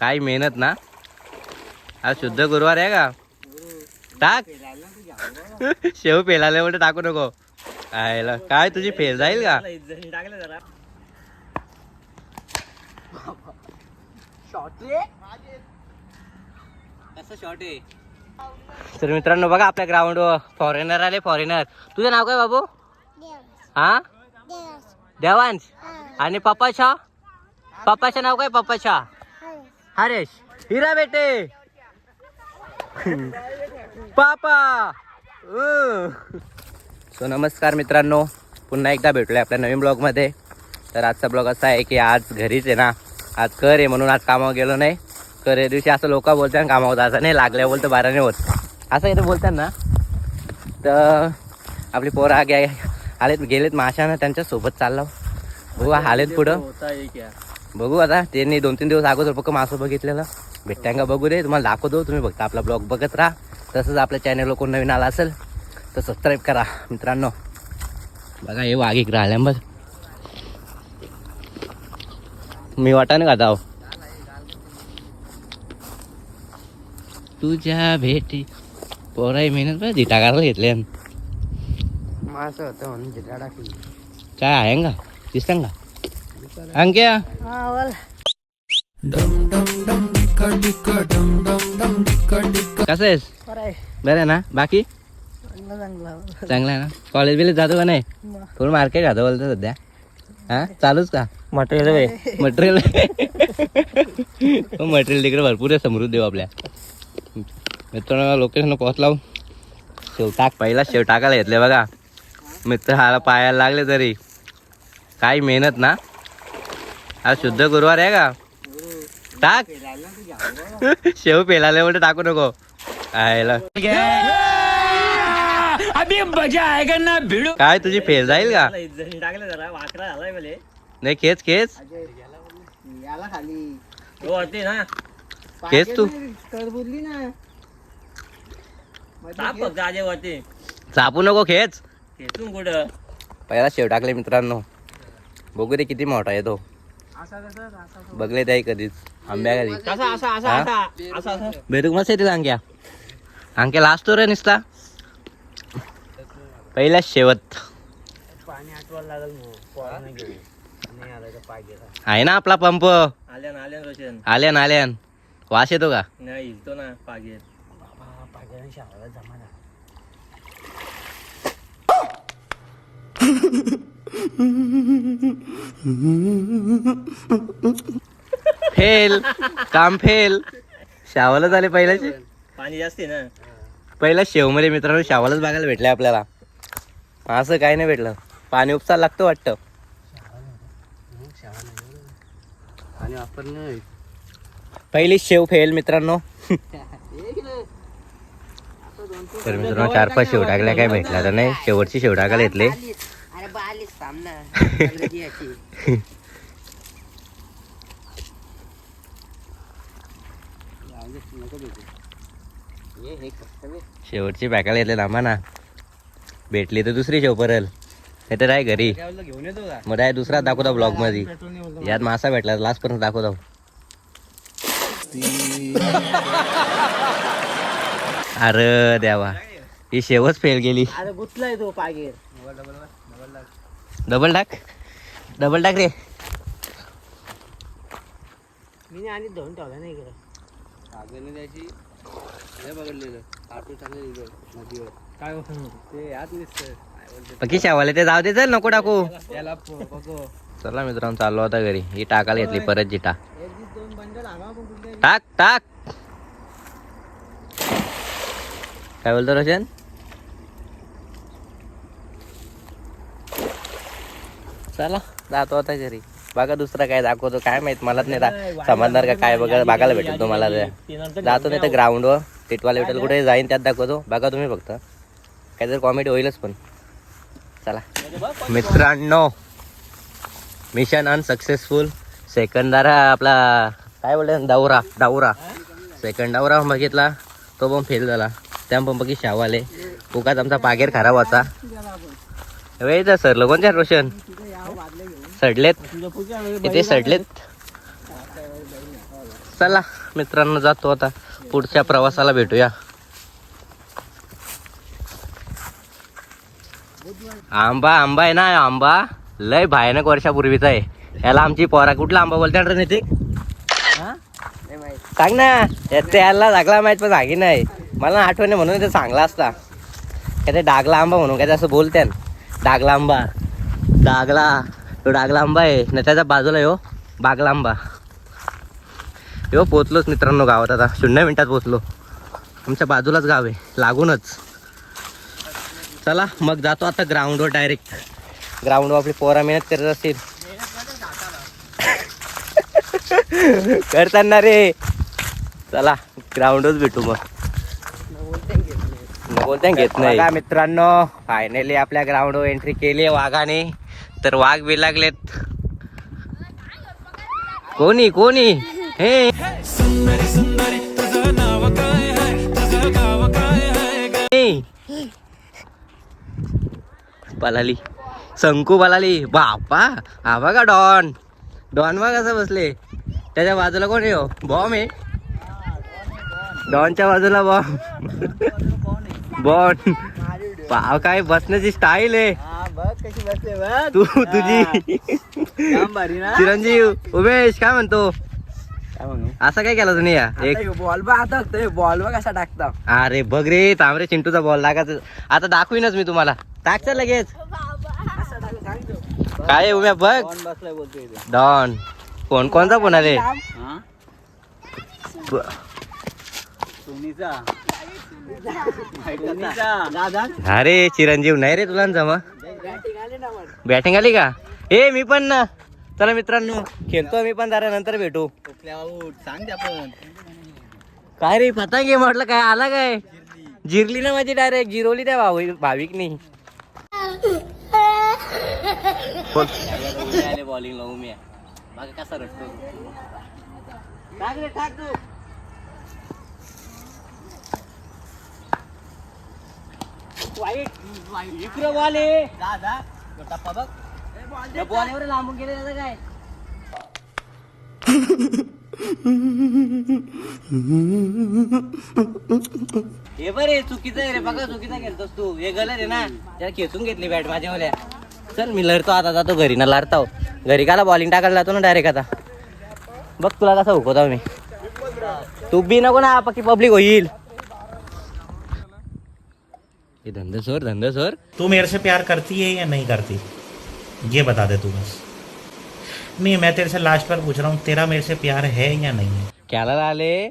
काय मेहनत ना? आज शुद्ध गुरुवार आहे का? टाक. शेव पेलाले म्हणजे टाकू नको. आयला काय तुझी फेल जाईल का? तर मित्रांनो बघा आपल्या ग्राउंड फॉरेनर आले फॉरेनर तुझं नाव काय बाबू? हा? देवांश. आणि पप्पाच्या? पप्पाचं नाव काय पप्पाच्या? हरेश हिरा बेटे. पापा. सो नमस्कार मित्रांनो पुन्हा एकदा भेटलोय आपल्या नवीन ब्लॉगमध्ये. तर आजचा ब्लॉग असा आहे की आज घरीच आहे ना आज कर आहे म्हणून आज कामावर गेलो नाही. कर या दिवशी असं लोक बोलतात कामावर असं नाही लागल्या बोलतं बारा नाही होत. असं इथे बोलतात ना. तर आपली पोरं आगे आलेत गेलेत माशानं त्यांच्यासोबत चाललो. बघू आलेत पुढं. बघू आता. त्यांनी दोन तीन दिवस अगोदर फक्त मासं बघितलेलं. भेटत्या का बघू दे. तुम्हाला दाखवतो. तुम्ही फक्त आपला ब्लॉग बघत राहा. तसंच आपल्या चॅनलवर कोण नवीन आला असेल तर सबस्क्राईब करा. मित्रांनो बघा हे वाघ इकडे आल्या बघ. मी वाटाने का जाव तुझ्या भेटी पोराई मेहनत बरं जिटा करायला घेतले मासं होतं म्हणून जिरा टाकली काय आहे का? दिसतं का? अंक्या कसं आहेस? बरं आहे. ना? बाकी? चांगला आहे. ना? कॉलेज बिलेज जातो का नाही? थोडं मार्केट जातो बोलतो सध्या? हा? चालूच का? मटेरियल मटेरियल मटेरियल तिकडे भरपूर आहे समृद्ध देऊ आपल्या. मित्रांनो लोकेशन पोहोचला शेव टाक पहिला शेव टाकायला घेतले बघा. मित्र हाला पायाला लागले तरी. काय मेहनत ना? आज शुद्ध गुरुवार आहे का? टाक. शेव पेलाले म्हणजे टाकू नको. आयला. काय तुझी फेल जाईल का? नाही खेच खेच. याला खाली. खेच तू. कर बोलली ना चापू नको खेच. कुठं? पहिला शेव टाकले मित्रांनो. बघू दे किती मोठा आहे तो बघले ते कधीच. आंब्या घरी बेरुक मस्त येते अंक्या अंक्या लास्ट रे निसता. पहिला शेवट. पाणी आठवायला लागल आहे ना आपला पंप? आल्यान आल्यान रोशन. आल्यान आल्यान. वास येतो का? नाही हिलतो ना पागेल फेल. काम फेल. शावाला झाले पहिल्याचे? पाणी जास्त आहे ना. पहिला शेवमध्ये मित्रांनो शावालाच बघायला भेटले आपल्याला. असं काय नाही भेटलं. पाणी उपसा लागतं वाटतं. वापरलं पहिली शेव फेल मित्रांनो. तर मित्रांनो चार पाच शेव टाकल्या काय भेटला तर नाही? शेवटची शेव टाकायला घेतले. बालीस सामना शेवटची पॅकाला घेतले थांबा ना. भेटली तर दुसरी शेव परल नाही तर आहे घरी. घेऊन येतो का? मग आहे दुसरा दाखवतो ब्लॉगमध्ये यात मासा भेटला लास्ट पर्यंत दाखवतो. अरे देवा ही शेवच फेल गेली अरे गुतलाय तो पागेर. डबल टाक डबल टाक रे. मी आणि धुवून ठेवला नाही इकडे. सागरने त्याची हे बघडलेलं कार्टून चांगलं लिहिलं नदीवर. काय ते? आत दिसतं. शेवाले ते जाऊ दे चल नको टाकू. बघो. चला मित्रांनो चाललो होता घरी. ही टाकायला घेतली परत जिटा. टाक टाक. काय बोलतो रोशन? चला जातो आता घरी. बघा दुसरा काय दाखवतो काय माहीत मलाच नाही दा- समजणार का काय बघा बघायला भेटेल तुम्हाला जातो नाही तर ग्राउंडवर टिटवाला विटल कुठे जाईन त्यात दाखवतो. बघा तुम्ही फक्त. काहीतरी कॉमेडी होईलच पण. चला. मित्रांनो मिशन अनसक्सेसफुल सेकंदारा आपला काय बोलले? दौरा दौरा सेकंड दौरा बघितला तो पण फेल झाला. त्या पण बघी शावाले उगाच आमचा पागेर खराब होता. वेळ सर कोणत्या रोशन. सडलेत. इथे सडलेत. चला मित्रांनो जातो आता. पुढच्या प्रवासाला भेटूया. आंबा आंबा आहे ना आंबा. लय भयानक वर्षापूर्वीचा आहे. याला आमची पोरा कुठला आंबा बोलते ना नितिक सांग ना. या त्याला लागला माहीत पण सांगी नाही. मला आठवण नाही म्हणून ते चांगला असता. काय ते डागला आंबा म्हणून काय ते असं बोलते डागला आंबा. डागला. तो डागलांबा आहे. ना त्याच्या बाजूला यो. बागलांबा यो पोचलोच मित्रांनो गावात आता. शून्य मिनिटात पोचलो आमच्या बाजूलाच गाव आहे. लागूनच. चला मग जातो आता ग्राउंडवर डायरेक्ट ग्राउंडवर आपली पोरा मेहनत करत असतील. करताना रे. चला ग्राउंडच भेटू मग. बोलते घेत नाही. बघा मित्रांनो फायनली आपल्या ग्राउंडवर एंट्री केली आहे वाघाने. तर वाघ बी लागलेत. कोणी कोणी? हे. हे. पलाली संकू पलाली बापा हा बघा डॉन. डॉन बघ कसं बसले. त्याच्या बाजूला कोण आहे हो? बॉम्ब आहे. डॉनच्या बाजूला बॉम्ब. बॉन. पाव काय बसण्याची स्टाईल आहे. बघ कशी बसते बघ. तू तुझी. चिरंजीव उमेश काय म्हणतो? काय म्हणू? असं काय केलं तुम्ही या? एक. बॉल बघ आता बॉल बघ कसा टाकता. अरे बघ रे तांबरे चिंटूचा बॉल लागायचं आता दाखवीनच मी तुम्हाला. टाकचं लगेच. तू काय उम्या बघ. कोण डॉन. फोन कोणता फोन आले हा ब- सोनीचा सोनीचा दादा अरे चिरंजीव नाही रे तुला जमा बॅटिंग आले ना पण बॅटिंग आली का ए मी पण ना चला मित्रांनो खेळतो मी पण जरा नंतर भेटू सांग आपण काय रे पतंग आहे म्हटलं काय आला काय जिरली ना माझी डायरेक्ट जिरवली त्या भावी भाविकनी बॉलिंग लावू मी कसा रटतो टाक रे टाक तू वाईट. इकडं आहे दादा टप्पा बघ. बॉलवर लांबून गेले त्याचं काय? हे बरे चुकीचं आहे रे. बघा चुकीचा खेळतोस तू. हे गलर आहे ना. त्याला खेचून घेतली बॅट माझ्या ओल्या. चल मी लढतो आता जातो घरी. ना लढताव घरी काला बॉलिंग टाकायला जातो ना डायरेक्ट आता. बघ तुला कसा हुकवता मी तू बी नको ना पक्की पब्लिक होईल. हे धंदा सोर धंदा सोर। तू मेरे से प्यार करती है या नहीं करती? ये बता दे तू बस। नहीं मैं तेरे से लास्ट बार पूछ रहा हूँ तेरा मेरे से प्यार है या नहीं है? क्याला आले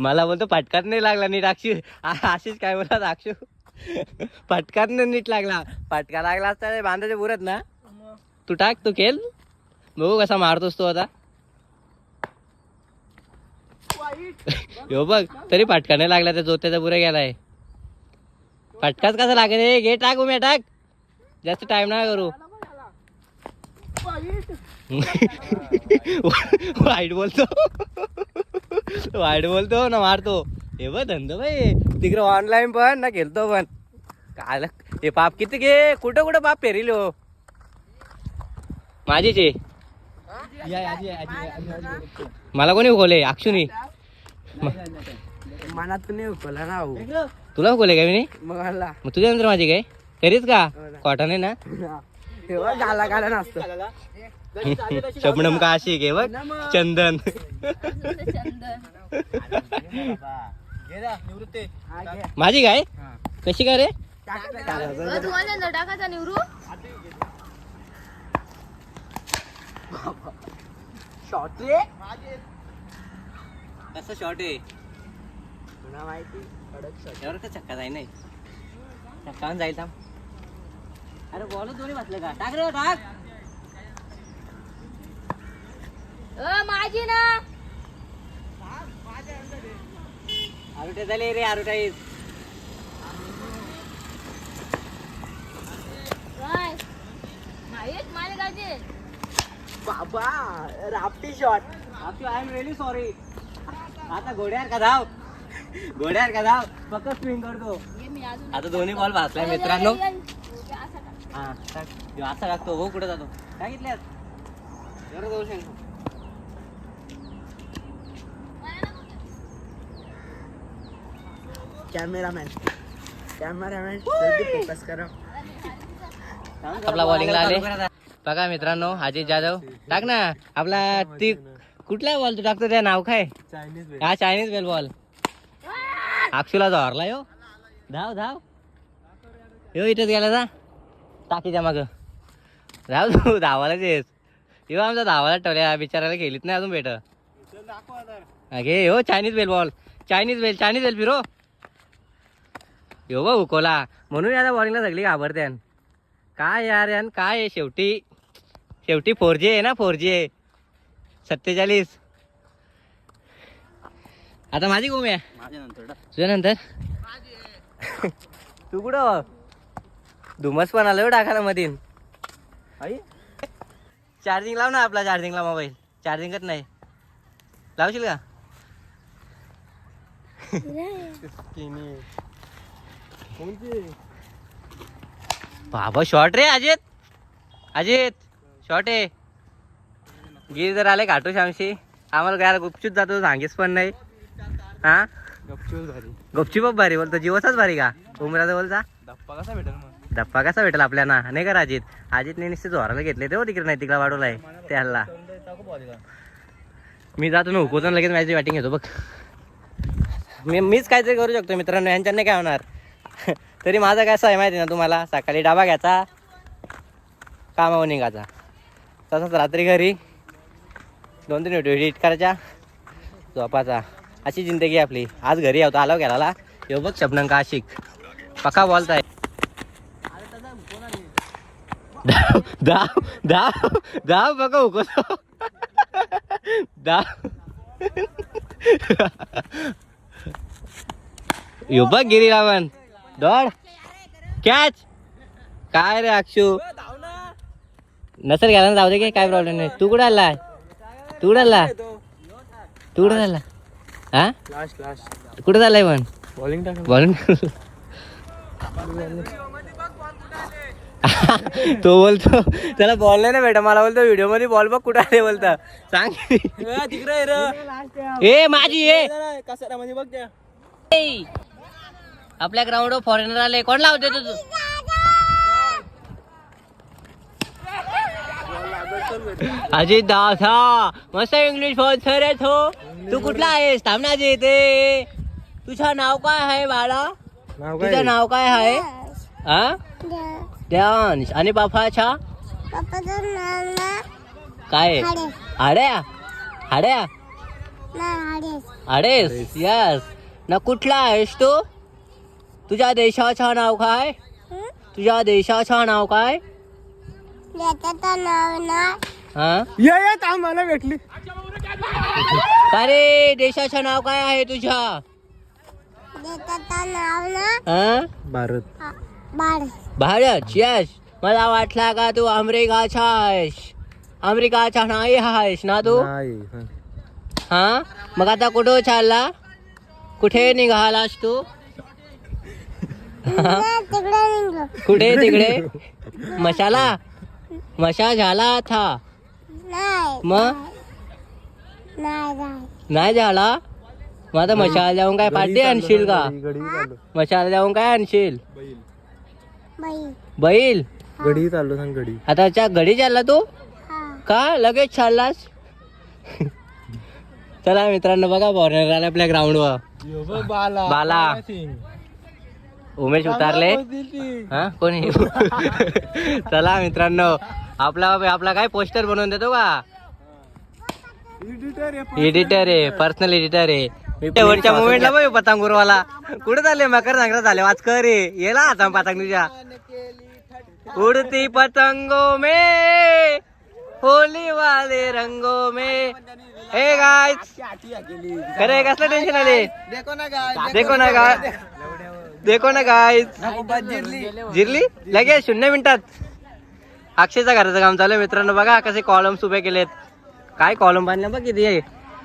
मला बोलतो पटकाच नाही लागला नीट अक्षी आशिष काय बोलत अक्षू पटकाच नाही नीट लागला. पटका लागला असता रे बांधाचे पुरत ना. तू टाक तू खेळ. बघू कसा मारतोस तू आता. हो बघ तरी पटका नाही लागला त्या जोत्याचा पुरे गेलाय. पटकाच कसा लागेल रे घे टाक उम्या टाक. जास्त टाइम नाही करू. वाईट बोलतो. वाईट बोलतो ना मारतो. हे बघ धंदा भाई तिकडे ऑनलाईन पण ना खेळतो पण. काय हे पाप किती घे? कुठं कुठं पाप फेरील हो? माझीच. आहे मला कोणी उकवले अक्षुनी. मनात नाही उकला ना भाऊ तुला उकवले का मी? मग मला. मग तुझ्या नंतर माझी काय? करीच का? कॉटन आहे ना? तेव्हा गाला गाला नसतो शबनम का अशी घे बघ चंदन. माझी काय? कशी काय रे? निवरू शॉर्ट रे कसं शॉर्ट आहे? तुला माहिती? का चक्का जाई नाही? चक्का जाईल थांब. अरे बॉल दोन्ही बसले का? टाक रे टाक. अ माझी ना. आरुटे झाले रे आरुटाईज काय माहीत माझ्या गावचे बाबा राफ्टी shot I am really sorry आता घोड्यावर का धाव? घोड्यावर का धाव फक्त स्विंग करतो. आता दोन्ही बॉल भासलाय मित्रांनो. हा असा लागतो. हो कुठे जातो? काय घेतल्यास कॅमेरामॅन. कॅमेरामॅन फोकस करा. आपला बॉलिंग आले. बघा मित्रांनो अजित जाधव. टाक ना. आपला ती कुठला बॉल तू टाकतो? त्या नाव काय? चायनीज हा चायनीज बेल बॉल अक्षुला हरला यो. धाव धाव. यो इथंच गेला जा. टाकीच्या माग. धाव तू धावायला येस. यो आमचा धावायला ठेवल्या बिचारायला गेलीत नाही अजून भेट अगे हो Chinese bell ball. Chinese bell Chinese bell फिरो. यो बा उकोला म्हणून याला बॉलिंगला सगळी घाबरत्यान काय यार यान काय आहे शेवटी? शेवटी फोर जी आहे ना फोर जी आहे. सत्तेचाळीस. आता माझी गुम आहे? तुझ्या नंतर? तू कुठं धुमस पण आलं हो टाकायला मधीन. आई? चार्जिंग लाव ना आपला चार्जिंगला मोबाईल. चार्जिंगच नाही. लावशील का? बाबा शॉर्ट रे अजित. अजित शॉर्ट आहे गिर जर आले काटू शामशी आम्हाला काय गुपचूप जातो सांगेस पण नाही. हा? गुपचूप भारी. बोलतो. जीवचाच भारी का? बोलता? धप्पा कसा भेटेल मग? धप्पा कसा भेटेल आपल्याला? नाही का अजित अजितने निश्चित जोराला घेतले ते हो तिकडे नाही तिकडे वाढवलाय. त्याला. मी जातो ना हुकोतून लगेच मॅचची बॅटिंग घेतो बघ. मी मीच काहीतरी करू शकतो मित्रांनो यांच्याने काय होणार. तरी माझं काय आहे माहिती ना तुम्हाला? सकाळी डाबा घ्यायचा कामावर निघायचा. तसंच रात्री घरी दोन तीन व्हिडिओ एडिट करायच्या झोपाचा अशी जिंदगी आपली. आज घरी होतो आलो गेला यो बघ शबनम का आशिक. पक्का बोलताय. धाव धाव धाव धाव बघा उकतो धाव यो बघ गिरी रावण दौड. कॅच. काय रे अक्षू? नसेल घ्यायला ना जाऊ दे काय प्रॉब्लेम नाही. तू कुठं आला तू कुठं आला तू कुठं आला हा? लास्ट लास्ट कुठं चाललाय पण? बॉलिंग टाका बॉलिंग तो बोलतो त्याला बॉल नाही ना बेटा मला बोलतो व्हिडिओमध्ये बॉल बघ कुठं आले बोलता. सांग. तिकडे ए माझी ए. कसं म्हणजे बघ त्या. ए, आपल्या ग्राउंडवर फॉरेनर आले. कोण लावते तू अजित दादा मस्त इंग्लिश बोल सर आहे तो. तू कुठला आहेस? थांब ना ए. तुझं नाव काय आहे बाळा? नाव तुझं नाव काय आहे? हा? ध्यान आणि बापाच्या? काय? आहे? हाड्या? हाड्या? अडेस यस ना कुठला आहेस तू? तुझ्या देशाचं नाव काय? तुझ्या देशाचं नाव काय? हा? ये ये थांब मला भेटली. का रे? देशाचं नाव काय आहे तुझ्या? हा? भारत. भारत. यस मला वाटला का तू अमेरिकाचा आहेस? अमेरिकाचा नाही आहेस ना तू? हा. मग आता कुठं चालला? कुठे निघालास तू? कुठे तिकडे? मशाला? मशा झाला था मग? नाही झाला? मग आता मशाला जाऊन काय पाठी आणशील का? मशाला जाऊन काय आणशील? बैल. गडी चालू सांग गडी आता च्या घडी चालला तू? का? लगेच चाललास? चला मित्रांनो बघा बॉर्नर आला आपल्या ग्राउंडवर बाला. बाला. उमेश उतारले. हा? कोणी? चला मित्रांनो आपला आपला काय पोस्टर बनवून देतो का? एडिटर आहे पर्सनल एडिटर आहे वरच्या मुवमेंटला बघ पतंग उरवाला कुठे झाले मकर संक्रांत झाले. वाच कर रे. येला आता पतंग तुझ्या. उडती पतंगो में. होली वाले रंगो में. हे गाय खरे कसलं टेन्शन आले देखो ना गाय देखो ना गाय देखो ना गाय जिरली. लगेच शून्य मिनिटात. अक्षयच्या घराचं काम चालू आहे. मित्रांनो बघा कसे कॉलम्स उभे केलेत. काय कॉलम बांधले बघ किती आहे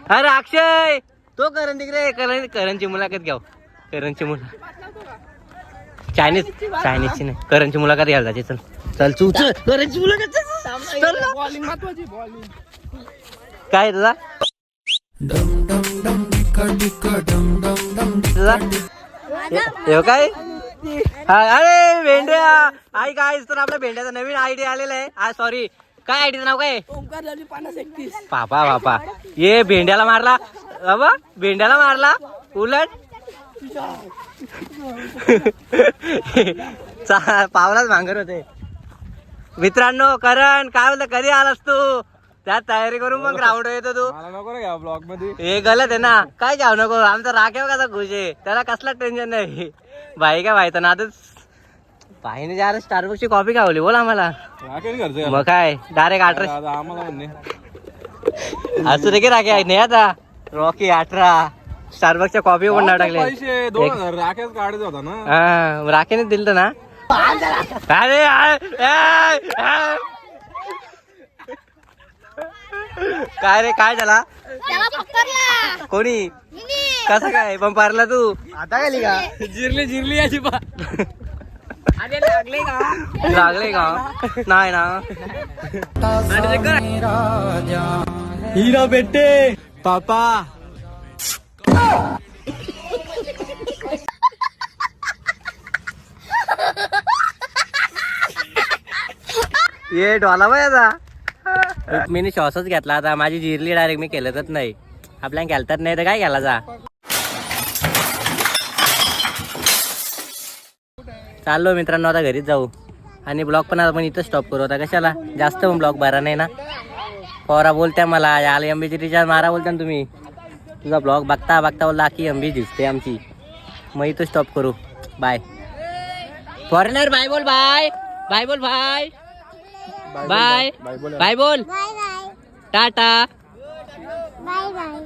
अरे अक्षय! तो करण तिकडे करण करणची मुलाखत घ्याव हो. करणची मुलाखत चायनीज चायनीजची नाही. करणची मुलाखत घ्यायला जायची चल. चल चू चल करणची मुलाखत चल. बॉलिंग महत्वाची बॉलिंग काय आहे तुझा? हो काय? अरे भेंड्या. आई काय तर आपल्या भेंड्याचा? नवीन आयडिया आलेला आहे. सॉरी काय आयडियाचं नाव काय? पापा बापा ये भेंड्याला मारला. बाबा भेंड्याला मारला. उलट. चा- पावलाच भांगर होते. मित्रांनो करण काय बोलतो कधी आलास तू? त्यात तयारी करून मग ग्राउंड येतो तू. मला नको रे ब्लॉगमध्ये हे गलत आहे ना. काय जाऊ नको? आमचा राखेव कसा खुश आहे. त्याला कसला टेन्शन नाही. भाई काय माहीत ना आताच भाईने जरा स्टारबक्सची कॉफी खावली बोल आम्हाला. मग काय? डायरेक्ट अठरा असू दे की राखे आहे नाही आता. रॉकी अठरा. स्टारबक्सच्या कॉफी पण टाकले राखेच काढायचा होता ना. हा राखेने दिलं ना. अरे. काय रे काय झाला? कोणी? कसं काय? पण पारला तू? आता गेली का जिरली जिरली याची पा अरे लागले का? लागले का? नाही ना. हिरा भेटते पापा. ये डॉला बाय मी श्वासच घेतला आता. माझी जिरली डायरेक्ट मी केलंच नाही. आपल्याला घालतात नाही तर काय घ्यायला जा? चाललो मित्रांनो आता घरीच जाऊ. आणि ब्लॉग पण आपण इथं स्टॉप करू. आता कशाला? जास्त पण ब्लॉग भरा नाही ना? पोरा बोलत्या मला याला एमबीची रिचार्ज मारा बोलता ना तुम्ही. तुझा ब्लॉग बघता बघता बोलला की एमबी दिसते आमची. मग इथं स्टॉप करू. बाय फॉरेनर बाय बोल बाय बाय बोल बाय बाय बाय बोल. Bye bye tata bye bye